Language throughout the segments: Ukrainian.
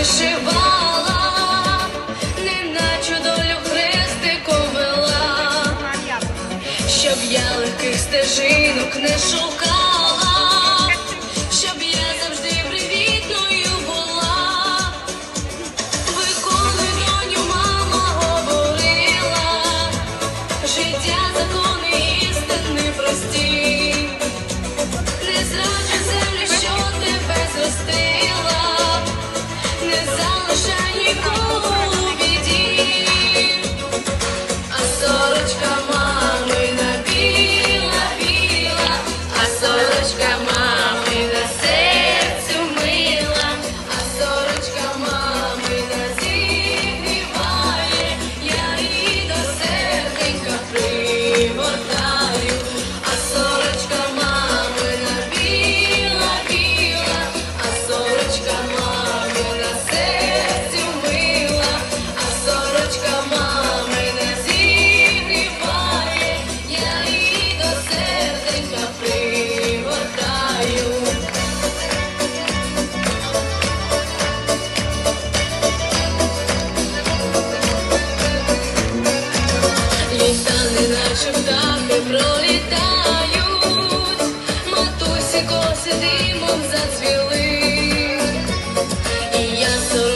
вишивала, не долю хрестиком щоб я легких стежинок не шукала.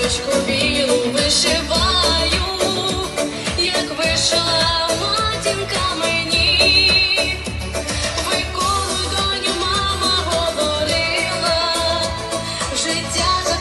сорочку як вишила матінка мені, ви доню мама говорила, життя.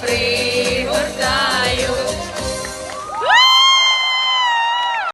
free.